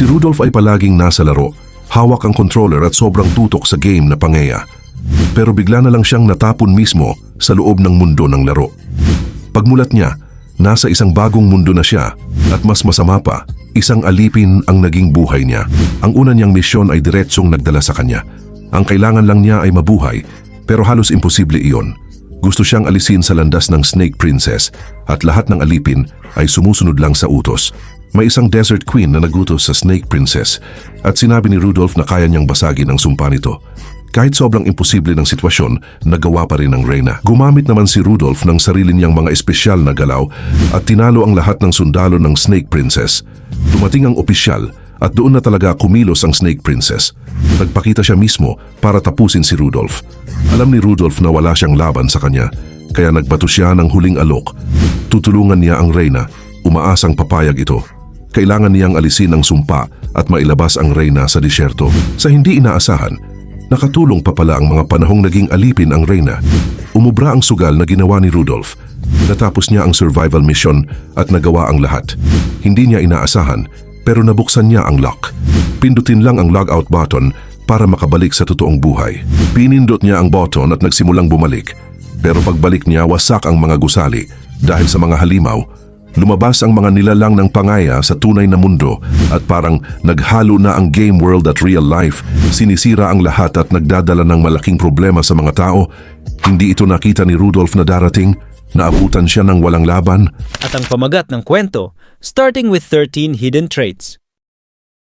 Si Rudolph ay palaging nasa laro, hawak ang controller at sobrang tutok sa game na Pangeya. Pero bigla na lang siyang natapon mismo sa loob ng mundo ng laro. Pagmulat niya, nasa isang bagong mundo na siya at mas masama pa, isang alipin ang naging buhay niya. Ang una niyang misyon ay diretsong nagdala sa kanya. Ang kailangan lang niya ay mabuhay, pero halos imposible iyon. Gusto siyang alisin sa landas ng Snake Princess at lahat ng alipin ay sumusunod lang sa utos. May isang desert queen na nagutos sa Snake Princess at sinabi ni Rudolph na kaya niyang basagin ang sumpa nito. Kahit sobrang imposible ng sitwasyon, nagawa pa rin ng Reyna. Gumamit naman si Rudolph ng sarili niyang mga espesyal na galaw at tinalo ang lahat ng sundalo ng Snake Princess. Dumating ang opisyal at doon na talaga kumilos ang Snake Princess. Nagpakita siya mismo para tapusin si Rudolph. Alam ni Rudolph na wala siyang laban sa kanya, kaya nagbato siya ng huling alok. Tutulungan niya ang Reyna, umaasang papayag ito. Kailangan niyang alisin ang sumpa at mailabas ang Reyna sa disyerto. Sa hindi inaasahan, nakatulong pa pala ang mga panahong naging alipin ang Reyna. Umubra ang sugal na ginawa ni Rudolph. Natapos niya ang survival mission at nagawa ang lahat. Hindi niya inaasahan, pero nabuksan niya ang lock. Pindutin lang ang logout button para makabalik sa totoong buhay. Pinindot niya ang button at nagsimulang bumalik. Pero pagbalik niya, wasak ang mga gusali dahil sa mga halimaw. Lumabas ang mga nilalang ng pangaya sa tunay na mundo at parang naghalo na ang game world at real life. Sinisira ang lahat at nagdadala ng malaking problema sa mga tao. Hindi ito nakita ni Rudolph na darating. Naabutan siya ng walang laban. At ang pamagat ng kwento, starting with 13 hidden traits.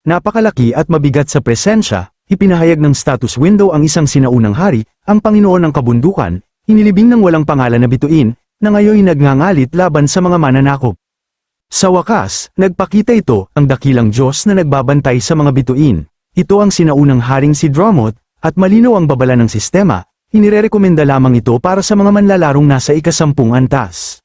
Napakalaki at mabigat sa presensya, ipinahayag ng status window ang isang sinaunang hari, ang Panginoon ng Kabundukan, inilibing ng walang pangalan na bituin, na ngayon nagngangalit laban sa mga mananakop. Sa wakas, nagpakita ito ang dakilang Diyos na nagbabantay sa mga bituin. Ito ang sinaunang haring si Dromot, at malinaw ang babala ng sistema, inirerekomenda lamang ito para sa mga manlalarong nasa ikasampung antas.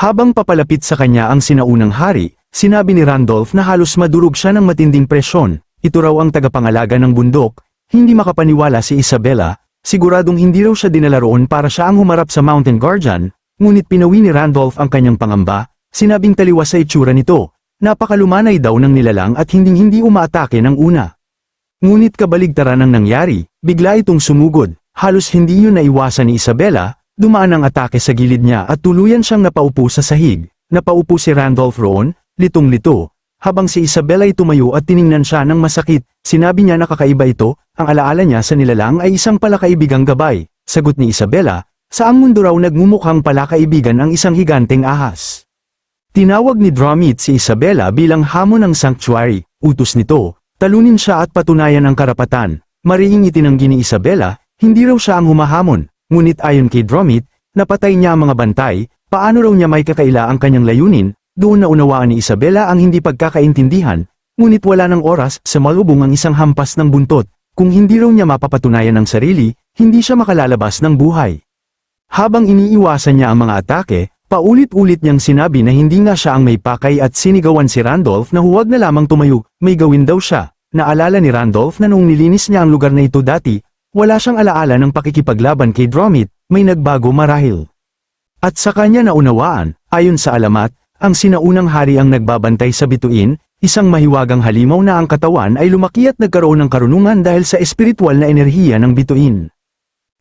Habang papalapit sa kanya ang sinaunang hari, sinabi ni Randolph na halos madurog siya ng matinding presyon. Ito raw ang tagapangalaga ng bundok, hindi makapaniwala si Isabella, siguradong hindi raw siya dinala roon para siya ang humarap sa Mountain Guardian, ngunit pinawi ni Randolph ang kanyang pangamba, sinabing taliwas sa itsura nito, napakalumanay daw ng nilalang at hinding-hindi umaatake ng una. Ngunit kabaligtaran ang nangyari, bigla itong sumugod, halos hindi yun naiwasan ni Isabella, dumaan ang atake sa gilid niya at tuluyan siyang napaupo sa sahig, napaupo si Randolph roon, litong-lito, habang si Isabella ay tumayo at tiningnan siya ng masakit, sinabi niya na kakaiba ito, ang alaala niya sa nilalang ay isang palakaibigang gabay, sagot ni Isabella, saang mundo raw nagmumukhang palakaibigan ang isang higanteng ahas. Tinawag ni Dromit si Isabella bilang hamon ng sanctuary, utos nito, talunin siya at patunayan ang karapatan. Mariing itinanggi ni Isabella, hindi raw siya ang humahamon, ngunit ayon kay Dromit, napatay niya ang mga bantay, paano raw niya may kakaila ang kanyang layunin, doon na unawaan ni Isabella ang hindi pagkakaintindihan, ngunit wala ng oras sa malubong ang isang hampas ng buntot, kung hindi raw niya mapapatunayan ang sarili, hindi siya makalalabas ng buhay. Habang iniiwasan niya ang mga atake, paulit-ulit niyang sinabi na hindi nga siya ang may pakay at sinigawan si Randolph na huwag na lamang tumayo, may gawin daw siya. Naalala ni Randolph na noong nilinis niya ang lugar na ito dati, wala siyang alaala ng pakikipaglaban kay Dromit, may nagbago marahil. At sa kanya naunawaan, ayon sa alamat, ang sinaunang hari ang nagbabantay sa bituin, isang mahiwagang halimaw na ang katawan ay lumaki at nagkaroon ng karunungan dahil sa espiritual na enerhiya ng bituin.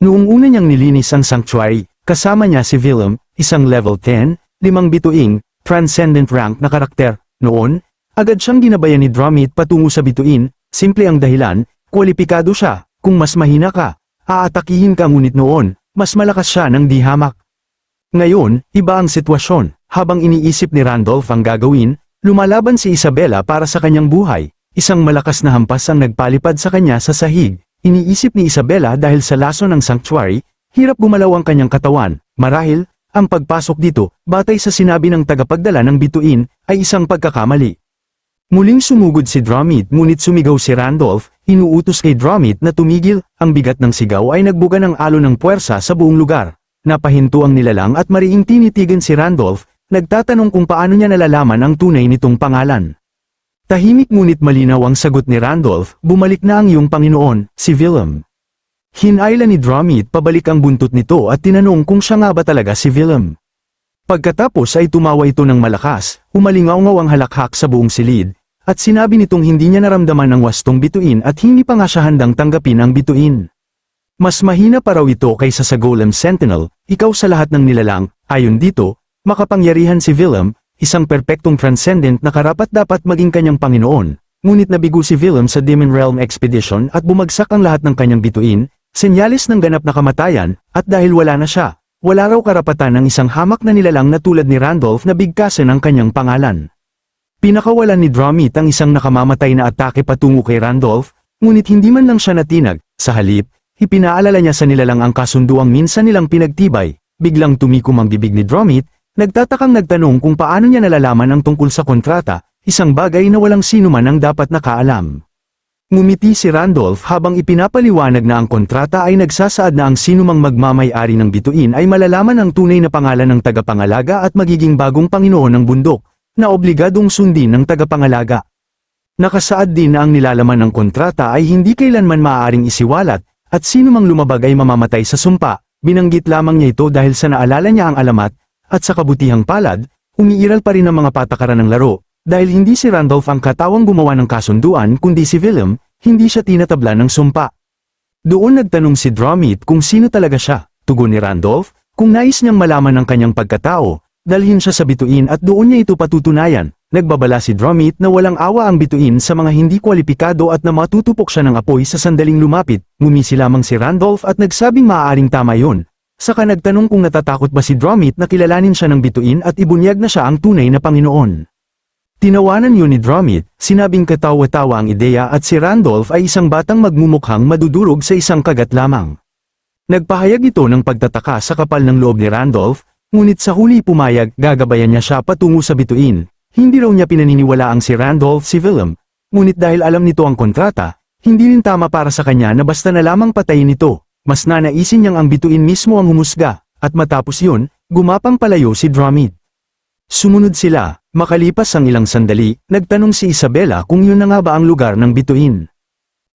Noong una niyang nilinis ang sanctuary, kasama niya si Willem, isang level 10, limang bituing, transcendent rank na karakter. Noon, agad siyang ginabayan ni Dromit patungo sa bituin, simple ang dahilan, kwalipikado siya, kung mas mahina ka, aatakihin ka ngunit noon, mas malakas siya ng di hamak. Ngayon, iba ang sitwasyon, habang iniisip ni Randolph ang gagawin, lumalaban si Isabella para sa kanyang buhay, isang malakas na hampas ang nagpalipad sa kanya sa sahig, iniisip ni Isabella dahil sa laso ng sanctuary, hirap gumalaw ang kanyang katawan, marahil, ang pagpasok dito, batay sa sinabi ng tagapagdala ng bituin, ay isang pagkakamali. Muling sumugod si Dromit ngunit sumigaw si Randolph, inuutos kay Dromit na tumigil, ang bigat ng sigaw ay nagbuga ng alo ng puwersa sa buong lugar. Napahinto ang nilalang at mariing tinitigan si Randolph, nagtatanong kung paano niya nalalaman ang tunay nitong pangalan. Tahimik ngunit malinaw ang sagot ni Randolph, bumalik na ang iyong Panginoon, si Willem. Hinayla ni Dromit pabalik ang buntot nito at tinanong kung siya nga ba talaga si Willem. Pagkatapos ay tumawa ito ng malakas, umalingaw-ngaw ang halakhak sa buong silid, at sinabi nitong hindi niya naramdaman ang wastong bituin at hindi pa nga siya handang tanggapin ang bituin. Mas mahina pa raw ito kaysa sa Golem Sentinel, ikaw sa lahat ng nilalang, ayon dito, makapangyarihan si Willem, isang perpektong transcendent na karapat dapat maging kanyang Panginoon. Ngunit nabigo si Willem sa Demon Realm Expedition at bumagsak ang lahat ng kanyang bituin, senyalis ng ganap na kamatayan, at dahil wala na siya, wala raw karapatan ng isang hamak na nilalang na tulad ni Randolph na bigkasin ang kanyang pangalan. Pinakawalan ni Dromit ang isang nakamamatay na atake patungo kay Randolph, ngunit hindi man lang siya natinag, sa halip, ipinaalala niya sa nilalang ang kasunduang minsan nilang pinagtibay, biglang tumikom ang bibig ni Dromit, nagtatakang nagtanong kung paano niya nalalaman ang tungkol sa kontrata, isang bagay na walang sino man ang dapat nakaalam. Ngumiti si Randolph habang ipinapaliwanag na ang kontrata ay nagsasaad na ang sinumang magmamay-ari ng bituin ay malalaman ang tunay na pangalan ng tagapangalaga at magiging bagong Panginoon ng bundok, na obligadong sundin ng tagapangalaga. Nakasaad din na ang nilalaman ng kontrata ay hindi kailanman maaaring isiwalat, at sinumang lumabag ay mamamatay sa sumpa, binanggit lamang niya ito dahil sa naalala niya ang alamat, at sa kabutihang palad, umiiral pa rin ang mga patakaran ng laro, dahil hindi si Randolph ang katawang gumawa ng kasunduan kundi si Willem, hindi siya tinatabla ng sumpa. Doon nagtanong si Dromit kung sino talaga siya, tugon ni Randolph, kung nais niyang malaman ang kanyang pagkatao, dalhin siya sa bituin at doon niya ito patutunayan, nagbabala si Dromit na walang awa ang bituin sa mga hindi kwalipikado at na matutupok siya ng apoy sa sandaling lumapit, ngumisi lamang si Randolph at nagsabing maaaring tama yon. Saka nagtanong kung natatakot ba si Dromit na kilalanin siya ng bituin at ibunyag na siya ang tunay na Panginoon. Tinawanan yun ni Dromit, sinabing katawa-tawa ang ideya at si Randolph ay isang batang magmumukhang madudurog sa isang kagat lamang. Nagpahayag ito ng pagtataka sa kapal ng loob ni Randolph, ngunit sa huli pumayag gagabayan niya siya patungo sa bituin. Hindi raw niya pinaniniwala ang si Randolph si Willem, ngunit dahil alam nito ang kontrata, hindi rin tama para sa kanya na basta na lamang patayin ito, mas nanaisin niyang ang bituin mismo ang humusga, at matapos yun, gumapang palayo si Dromit. Sumunod sila, makalipas ang ilang sandali, nagtanong si Isabella kung yun na nga ba ang lugar ng bituin.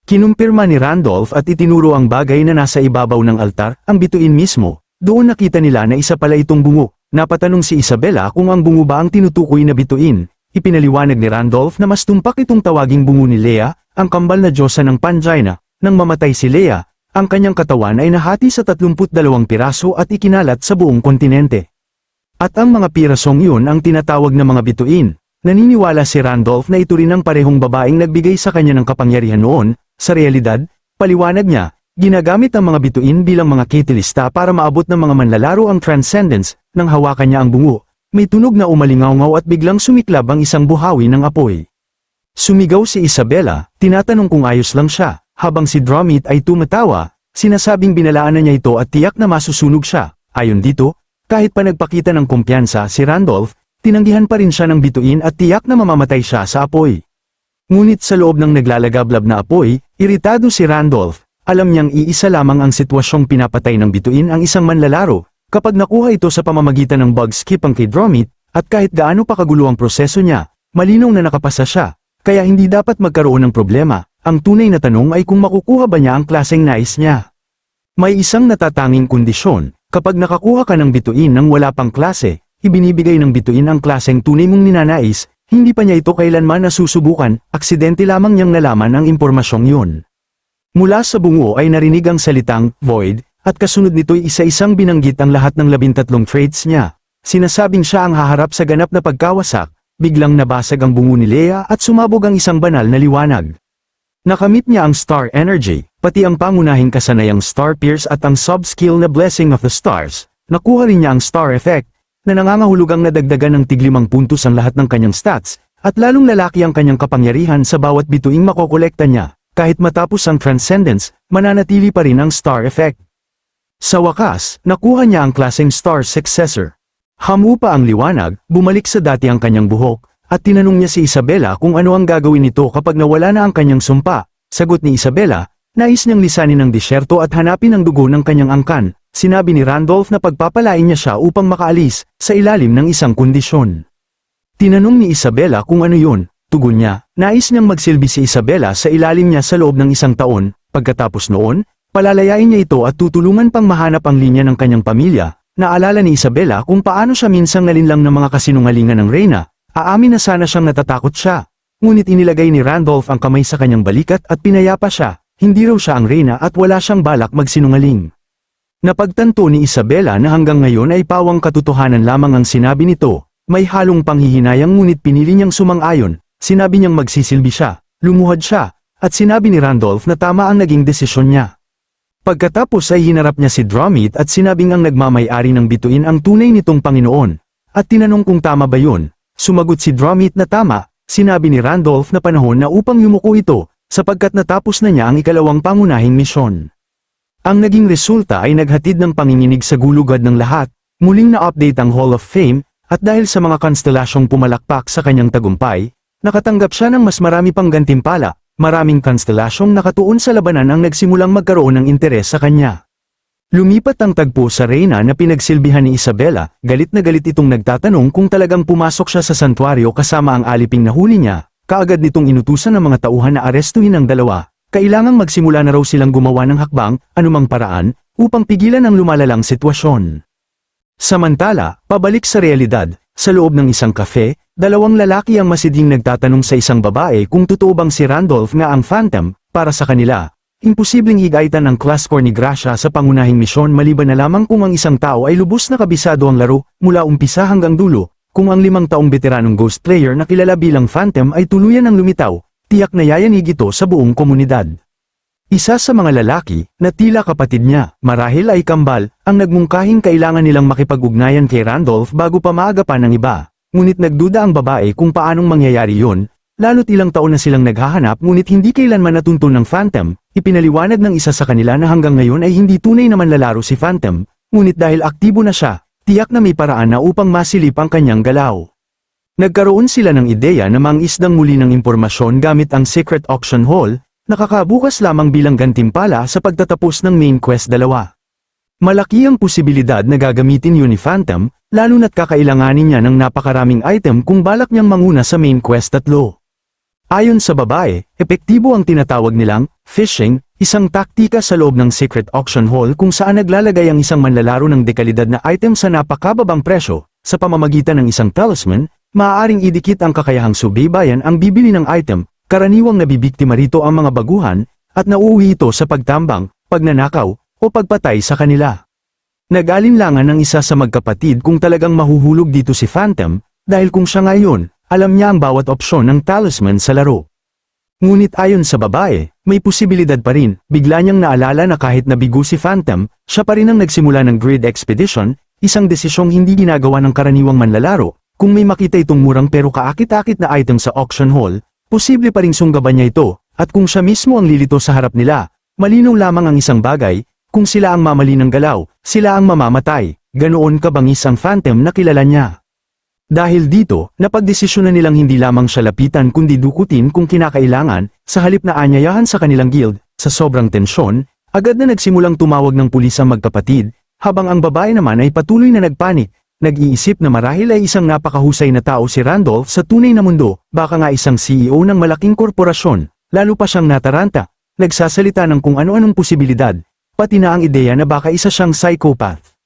Kinumpirma ni Randolph at itinuro ang bagay na nasa ibabaw ng altar, ang bituin mismo. Doon nakita nila na isa pala itong bungo. Napatanong si Isabella kung ang bungo ba ang tinutukoy na bituin. Ipinaliwanag ni Randolph na mas tumpak itong tawaging bungo ni Leia, ang kambal na diyosa ng Pangina. Nang mamatay si Leia, ang kanyang katawan ay nahati sa 32 piraso at ikinalat sa buong kontinente. At ang mga pirasong yun ang tinatawag na mga bituin. Naniniwala si Randolph na ito rin ang parehong babaeng nagbigay sa kanya ng kapangyarihan noon, sa realidad, paliwanag niya, ginagamit ang mga bituin bilang mga kitilista para maabot ng mga manlalaro ang transcendence, nang hawakan niya ang bungo. May tunog na umalingaw at biglang sumiklab ang isang buhawi ng apoy. Sumigaw si Isabella, tinatanong kung ayos lang siya, habang si Dromit ay tumatawa, sinasabing binalaan na niya ito at tiyak na masusunog siya. Ayon dito, kahit pa nagpakita ng kumpiyansa si Randolph, tinanggihan pa rin siya ng bituin at tiyak na mamamatay siya sa apoy. Ngunit sa loob ng naglalagablab na apoy, iritado si Randolph, alam niyang iisa lamang ang sitwasyong pinapatay ng bituin ang isang manlalaro, kapag nakuha ito sa pamamagitan ng bug skip ang kay Dromit, at kahit gaano pa kagulo ang proseso niya, malinaw na nakapasa siya, kaya hindi dapat magkaroon ng problema, ang tunay na tanong ay kung makukuha ba niya ang klaseng nais niya. May isang natatanging kondisyon, kapag nakakuha ka ng bituin ng wala pang klase, ibinibigay ng bituin ang klaseng tunay mong ninanais, hindi pa niya ito kailanman nasusubukan, aksidente lamang niyang nalaman ang impormasyong yun. Mula sa bungo ay narinig ang salitang, void, at kasunod nito'y isa-isang binanggit ang lahat ng labintatlong traits niya. Sinasabing siya ang haharap sa ganap na pagkawasak, biglang nabasag ang bungo ni Leia at sumabog ang isang banal na liwanag. Nakamit niya ang Star Energy, pati ang pangunahing kasanayang Star Pierce at ang sub-skill na Blessing of the Stars. Nakuha rin niya ang Star Effect, na nangangahulugang nadagdagan ng tiglimang puntos ang lahat ng kanyang stats, at lalong lalaki ang kanyang kapangyarihan sa bawat bituing makokolekta niya. Kahit matapos ang Transcendence, mananatili pa rin ang Star Effect. Sa wakas, nakuha niya ang klaseng Star Successor. Hamu pa ang liwanag, bumalik sa dati ang kanyang buhok, at tinanong niya si Isabella kung ano ang gagawin nito kapag nawala na ang kanyang sumpa. Sagot ni Isabella, nais niyang lisanin ang disyerto at hanapin ang dugo ng kanyang angkan. Sinabi ni Randolph na pagpapalain niya siya upang makaalis, sa ilalim ng isang kondisyon. Tinanong ni Isabella kung ano yun, tugon niya, nais niyang magsilbi si Isabella sa ilalim niya sa loob ng isang taon, pagkatapos noon, palalayain niya ito at tutulungan pang mahanap ang linya ng kanyang pamilya, naalala ni Isabela kung paano siya minsang nalinlang ng mga kasinungalingan ng Reyna, aamin na sana siyang natatakot siya. Ngunit inilagay ni Randolph ang kamay sa kanyang balikat at pinayapa siya, hindi raw siya ang Reyna at wala siyang balak magsinungaling. Napagtanto ni Isabela na hanggang ngayon ay pawang katotohanan lamang ang sinabi nito, may halong panghihinayang ngunit pinili niyang sumang-ayon, sinabi niyang magsisilbi siya, lumuhad siya, at sinabi ni Randolph na tama ang naging desisyon niya. Pagkatapos ay hinarap niya si Dromit at sinabing ang nagmamay-ari ng bituin ang tunay nitong Panginoon, at tinanong kung tama ba yun, sumagot si Dromit na tama, sinabi ni Randolph na panahon na upang yumuko ito, sapagkat natapos na niya ang ikalawang pangunahing misyon. Ang naging resulta ay naghatid ng panginginig sa gulugad ng lahat, muling na-update ang Hall of Fame, at dahil sa mga konstelasyong pumalakpak sa kanyang tagumpay, nakatanggap siya ng mas marami pang gantimpala, maraming konstelasyong nakatuon sa labanan ang nagsimulang magkaroon ng interes sa kanya. Lumipat ang tagpo sa Reyna na pinagsilbihan ni Isabela, galit na galit itong nagtatanong kung talagang pumasok siya sa santuario kasama ang aliping na huli niya, kaagad nitong inutusan ng mga tauhan na arestuhin ang dalawa, kailangang magsimula na raw silang gumawa ng hakbang, anumang paraan, upang pigilan ang lumalalang sitwasyon. Samantala, pabalik sa realidad, sa loob ng isang kafe, dalawang lalaki ang masiding nagtatanong sa isang babae kung totoo bang si Randolph nga ang Phantom, para sa kanila. Imposibleng higaitan ang class score ni Gracia sa pangunahing misyon maliban na lamang kung ang isang tao ay lubos na kabisado ang laro, mula umpisa hanggang dulo, kung ang limang taong veteranong ghost player na kilala bilang Phantom ay tuluyan ng lumitaw, tiyak na yayanig ito sa buong komunidad. Isa sa mga lalaki, na tila kapatid niya, marahil ay kambal, ang nagmungkahing kailangan nilang makipag-ugnayan kay Randolph bago pa maagapan ng iba. Ngunit nagduda ang babae kung paanong mangyayari yon, lalo't ilang taon na silang naghahanap ngunit hindi kailanman natuntun ng Phantom, ipinaliwanag ng isa sa kanila na hanggang ngayon ay hindi tunay naman lalaro si Phantom, ngunit dahil aktibo na siya, tiyak na may paraan na upang masilip ang kanyang galaw. Nagkaroon sila ng ideya na mangisdang muli ng impormasyon gamit ang Secret Auction Hall, nakakabukas lamang bilang gantimpala sa pagtatapos ng main quest dalawa. Malaki ang posibilidad na gagamitin yun ni Phantom, lalo na't kakailanganin niya ng napakaraming item kung balak niyang manguna sa main quest tatlo. Ayon sa babae, epektibo ang tinatawag nilang phishing, isang taktika sa loob ng secret auction hall kung saan naglalagay ang isang manlalaro ng dekalidad na item sa napakababang presyo, sa pamamagitan ng isang talisman, maaaring idikit ang kakayahang subaybayan ang bibili ng item, karaniwang nabibiktima rito ang mga baguhan, at nauuwi ito sa pagtambang, pagnanakaw, o pagpatay sa kanila. Nag-alinlangan ng isa sa magkapatid kung talagang mahuhulog dito si Phantom, dahil kung siya ngayon, alam niya ang bawat opsyon ng talisman sa laro. Ngunit ayon sa babae, may posibilidad pa rin, bigla niyang naalala na kahit nabigo si Phantom, siya pa rin ang nagsimula ng Grid Expedition, isang desisyong hindi ginagawa ng karaniwang manlalaro, kung may makita itong murang pero kaakit-akit na item sa auction hall, posible pa ring sunggaban niya ito, at kung siya mismo ang lilito sa harap nila, malinaw lamang ang isang bagay, kung sila ang mamali ng galaw, sila ang mamamatay, ganoon kabangis ang Phantom na kilala niya. Dahil dito, napagdesisyonan nilang hindi lamang siya lapitan kundi dukutin kung kinakailangan, sa halip na anyayahan sa kanilang guild, sa sobrang tensyon, agad na nagsimulang tumawag ng pulis ang magkapatid, habang ang babae naman ay patuloy na nagpanik, nag-iisip na marahil ay isang napakahusay na tao si Randolph sa tunay na mundo, baka nga isang CEO ng malaking korporasyon, lalo pa siyang nataranta, nagsasalita ng kung ano-anong posibilidad, pati na ang ideya na baka isa siyang psychopath.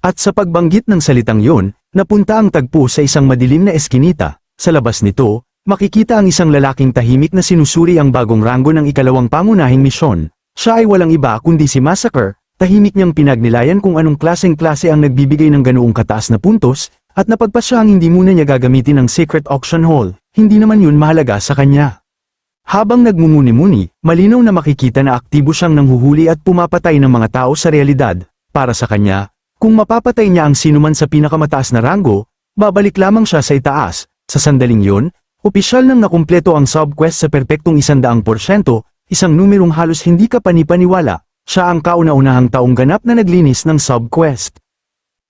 At sa pagbanggit ng salitang yun, napunta ang tagpo sa isang madilim na eskinita, sa labas nito, makikita ang isang lalaking tahimik na sinusuri ang bagong ranggo ng ikalawang pangunahing misyon. Siya ay walang iba kundi si Massacre, tahimik niyang pinagnilayan kung anong klaseng-klase ang nagbibigay ng ganoong kataas na puntos, at napagpasya ang hindi muna niya gagamitin ang secret auction hall, hindi naman yun mahalaga sa kanya. Habang nagmumuni-muni, malinaw na makikita na aktibo siyang nanghuhuli at pumapatay ng mga tao sa realidad. Para sa kanya, kung mapapatay niya ang sinuman sa pinakamataas na ranggo, babalik lamang siya sa itaas. Sa sandaling yun, opisyal nang nakumpleto ang subquest sa perpektong isandaang porsyento, isang numerong halos hindi ka panipaniwala, siya ang kauna-unahang taong ganap na naglinis ng subquest.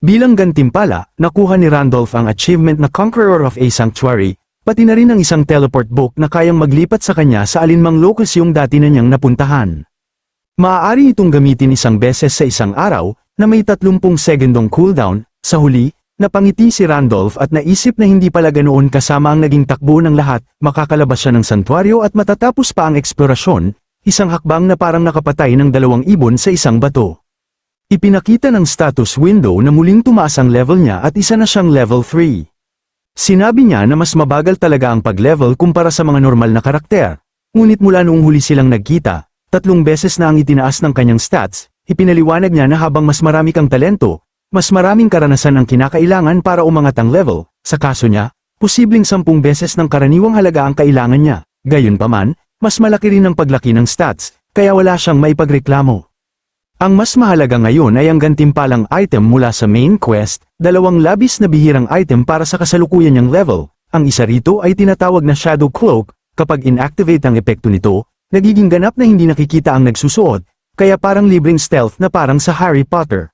Bilang gantimpala, nakuha ni Randolph ang achievement na Conqueror of a Sanctuary, pati na rin ang isang teleport book na kayang maglipat sa kanya sa alinmang locus yung dati na niyang napuntahan. Maaari itong gamitin isang beses sa isang araw, na may 30 segundong cooldown, sa huli, napangiti si Randolph at naisip na hindi pala ganoon kasama ang naging takbo ng lahat, makakalabas siya ng santuario at matatapos pa ang eksplorasyon, isang hakbang na parang nakapatay ng dalawang ibon sa isang bato. Ipinakita ng status window na muling tumaas ang level niya at isa na siyang level 3. Sinabi niya na mas mabagal talaga ang pag-level kumpara sa mga normal na karakter. Ngunit mula noong huli silang nagkita, tatlong beses na ang itinaas ng kanyang stats, ipinaliwanag niya na habang mas marami kang talento, mas maraming karanasan ang kinakailangan para umangat ang level. Sa kaso niya, posibleng sampung beses ng karaniwang halaga ang kailangan niya. Gayunpaman, mas malaki rin ang paglaki ng stats, kaya wala siyang maipagreklamo. Ang mas mahalaga ngayon ay ang gantimpalang item mula sa main quest, dalawang labis na bihirang item para sa kasalukuyan niyang level. Ang isa rito ay tinatawag na Shadow Cloak, kapag inactivate ang epekto nito, nagiging ganap na hindi nakikita ang nagsusuot, kaya parang libreng stealth na parang sa Harry Potter.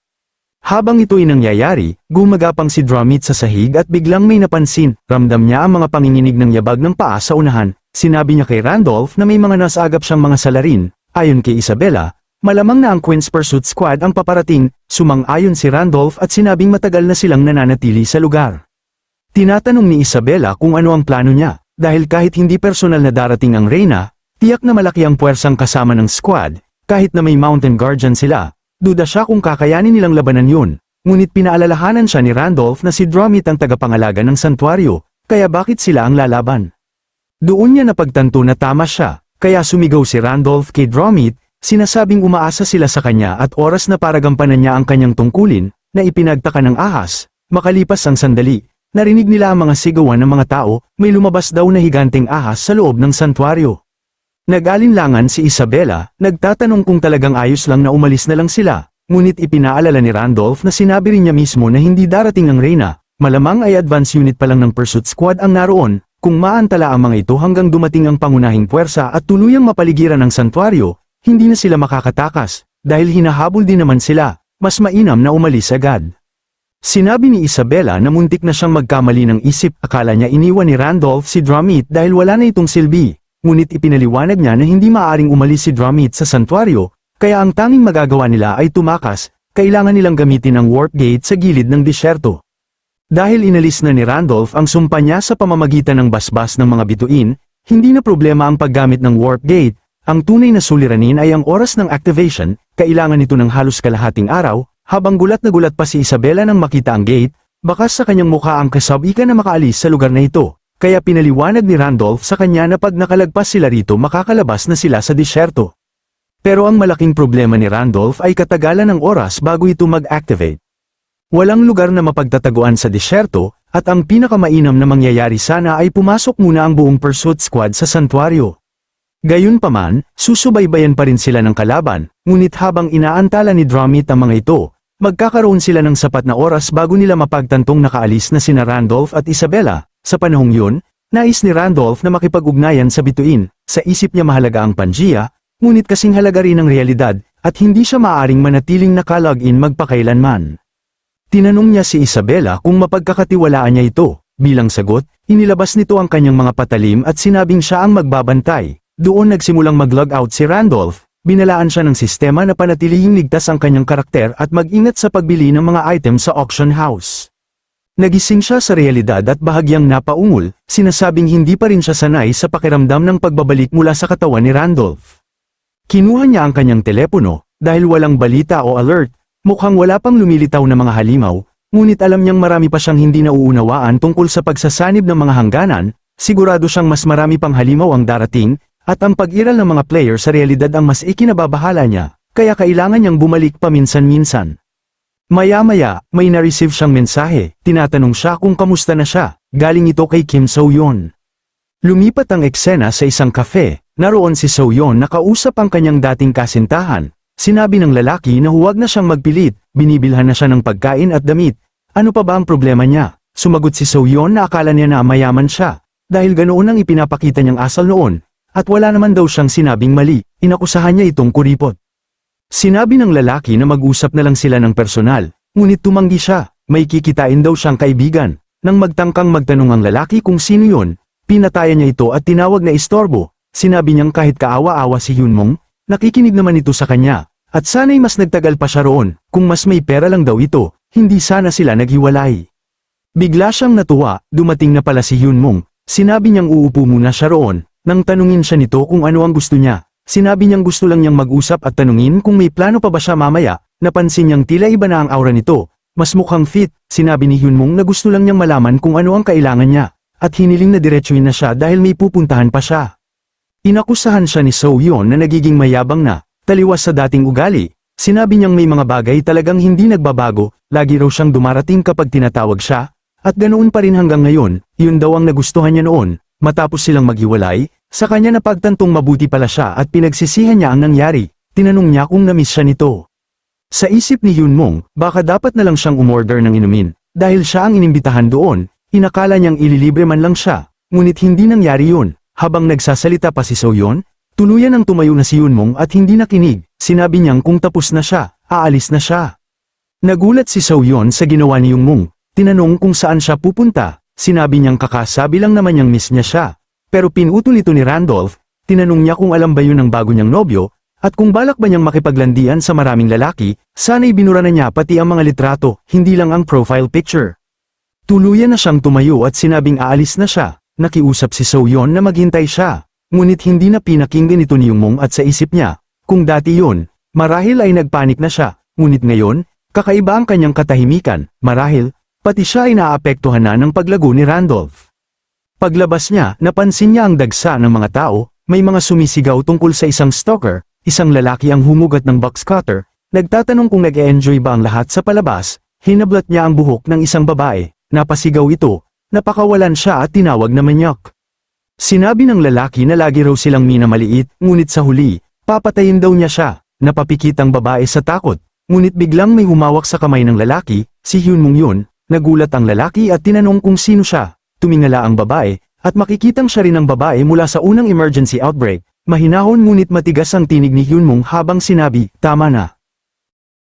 Habang ito'y nangyayari, gumagapang si Dromit sa sahig at biglang may napansin, ramdam niya ang mga panginginig ng yabag ng paa sa unahan, sinabi niya kay Randolph na may mga nasagap siyang mga salarin, ayon kay Isabella, malamang na ang Queen's Pursuit Squad ang paparating, sumang-ayon si Randolph at sinabing matagal na silang nananatili sa lugar. Tinatanong ni Isabella kung ano ang plano niya, dahil kahit hindi personal na darating ang Reyna, tiyak na malaki ang puwersang kasama ng squad, kahit na may mountain guardian sila, duda siya kung kakayanin nilang labanan yun. Ngunit pinaalalahanan siya ni Randolph na si Dromit ang tagapangalaga ng santuario, kaya bakit sila ang lalaban? Doon niya napagtanto na tama siya, kaya sumigaw si Randolph kay Dromit, sinasabing umaasa sila sa kanya at oras na para gampanan niya ang kanyang tungkulin, na ipinagtaka ng ahas, makalipas ang sandali, narinig nila ang mga sigawan ng mga tao, may lumabas daw na higanteng ahas sa loob ng santuario. Nag-alinlangan si Isabella, nagtatanong kung talagang ayos lang na umalis na lang sila, ngunit ipinaalala ni Randolph na sinabi rin niya mismo na hindi darating ang Reyna, malamang ay advance unit pa lang ng Pursuit Squad ang naroon, kung maantala ang mga ito hanggang dumating ang pangunahing puwersa at tuluyang mapaligiran ng santuario, hindi na sila makakatakas, dahil hinahabol din naman sila, mas mainam na umalis agad. Sinabi ni Isabella na muntik na siyang magkamali ng isip, akala niya iniwan ni Randolph si Drumit dahil wala na itong silbi, ngunit ipinaliwanag niya na hindi maaring umalis si Drumit sa santuario, kaya ang tanging magagawa nila ay tumakas, kailangan nilang gamitin ang warp gate sa gilid ng disyerto. Dahil inalis na ni Randolph ang sumpa niya sa pamamagitan ng basbas ng mga bituin, hindi na problema ang paggamit ng warp gate, ang tunay na suliranin ay ang oras ng activation, kailangan ito ng halos kalahating araw, habang gulat na gulat pa si Isabella nang makita ang gate, bakas sa kanyang mukha ang kasabika na makaalis sa lugar na ito, kaya pinaliwanag ni Randolph sa kanya na pag nakalagpas sila rito makakalabas na sila sa disyerto. Pero ang malaking problema ni Randolph ay katagalan ng oras bago ito mag-activate. Walang lugar na mapagtataguan sa disyerto, at ang pinakamainam na mangyayari sana ay pumasok muna ang buong pursuit squad sa santuario. Gayunpaman, susubaybayan pa rin sila ng kalaban, ngunit habang inaantala ni Dromit ang mga ito, magkakaroon sila ng sapat na oras bago nila mapagtantong nakaalis na sina Randolph at Isabella. Sa panahong yun, nais ni Randolph na makipag-ugnayan sa bituin, sa isip niya mahalaga ang panjiya, ngunit kasing halaga rin ang realidad, at hindi siya maaring manatiling nakalog-in magpakailanman. Tinanong niya si Isabella kung mapagkakatiwalaan niya ito, bilang sagot, inilabas nito ang kanyang mga patalim at sinabing siya ang magbabantay. Doon nagsimulang mag-log out si Randolph, binalaan siya ng sistema na panatilihing ligtas ang kanyang karakter at mag-ingat sa pagbili ng mga item sa auction house. Nagising siya sa realidad at bahagyang napaungol, sinasabing hindi pa rin siya sanay sa pakiramdam ng pagbabalik mula sa katawan ni Randolph. Kinuha niya ang kanyang telepono, dahil walang balita o alert, mukhang wala pang lumilitaw na mga halimaw, ngunit alam niyang marami pa siyang hindi nauunawaan tungkol sa pagsasanib ng mga hangganan, sigurado siyang mas marami pang halimaw ang darating, at ang pag-iral ng mga player sa realidad ang mas ikinababahala niya, kaya kailangan niyang bumalik paminsan-minsan. Maya-maya, may na-receive siyang mensahe, tinatanong siya kung kamusta na siya, galing ito kay Kim So-yeon. Lumipat ang eksena sa isang kafe, naroon si So-yeon nakausap ang kanyang dating kasintahan, sinabi ng lalaki na huwag na siyang magpilit, binibilhan na siya ng pagkain at damit, ano pa ba ang problema niya? Sumagot si So-yeon na akala niya na mayaman siya, dahil ganoon ang ipinapakita niyang asal noon, at wala naman daw siyang sinabing mali, inakusahan niya itong kuripot. Sinabi ng lalaki na mag-usap na lang sila ng personal, ngunit tumanggi siya, may kikitain daw siyang kaibigan. Nang magtangkang magtanong ang lalaki kung sino yun, pinatayan niya ito at tinawag na istorbo, sinabi niyang kahit kaawa-awa si Yunmong, nakikinig naman ito sa kanya, at sana'y mas nagtagal pa siya roon, kung mas may pera lang daw ito, hindi sana sila naghiwalay. Bigla siyang natuwa, dumating na pala si Yunmong, sinabi niyang uupo muna siya roon, nang tanungin siya nito kung ano ang gusto niya, sinabi niyang gusto lang niyang mag-usap at tanungin kung may plano pa ba siya mamaya, napansin niyang tila iba na ang aura nito. Mas mukhang fit, sinabi ni Hyunmong na gusto lang niyang malaman kung ano ang kailangan niya, at hiniling na diretsuin na siya dahil may pupuntahan pa siya. Inakusahan siya ni So Yeon na nagiging mayabang na, taliwas sa dating ugali. Sinabi niyang may mga bagay talagang hindi nagbabago, lagi raw siyang dumarating kapag tinatawag siya, at ganoon pa rin hanggang ngayon, yun daw ang nagustuhan niya noon, matapos silang maghiwalay, sa kanya napagtantong mabuti pala siya at pinagsisihan niya ang nangyari, tinanong niya kung namiss siya nito. Sa isip ni Yunmong, baka dapat na lang siyang umorder ng inumin, dahil siya ang inimbitahan doon, inakala niyang ililibre man lang siya, ngunit hindi nangyari yun, habang nagsasalita pa si Soyon, tuluyan ang tumayo na si Yunmong at hindi nakinig, sinabi niyang kung tapos na siya, aalis na siya. Nagulat si Soyon sa ginawa ni Yungmong, tinanong kung saan siya pupunta, sinabi niyang kakasabi lang naman niyang miss niya siya, pero pinutol ito ni Randolph, tinanong niya kung alam ba yun ng bago niyang nobyo, at kung balak ba niyang makipaglandian sa maraming lalaki, sana'y binura na niya pati ang mga litrato, hindi lang ang profile picture. Tuluyan na siyang tumayo at sinabing aalis na siya, nakiusap si Soyon na maghintay siya, ngunit hindi na pinakinggan ito ni Yungmong at sa isip niya, kung dati yun, marahil ay nagpanik na siya, ngunit ngayon, kakaiba ang kanyang katahimikan, marahil, pati siya ay naapektuhan na ng paglago ni Randolph. Paglabas niya, napansin niya ang dagsa ng mga tao, may mga sumisigaw tungkol sa isang stalker, isang lalaki ang humugat ng box cutter, nagtatanong kung nag-e-enjoy ba ang lahat sa palabas, hinablat niya ang buhok ng isang babae, napasigaw ito, napakawalan siya at tinawag na manyak. Sinabi ng lalaki na lagi raw silang minamaliit, ngunit sa huli, papatayin daw niya siya, napapikit ang babae sa takot, ngunit biglang may humawak sa kamay ng lalaki, si Hyunmong yun, nagulat ang lalaki at tinanong kung sino siya, tumingala ang babae, at makikitang siya rin ang babae mula sa unang emergency outbreak, mahinahon ngunit matigas ang tinig ni Hyunmong habang sinabi, tama na.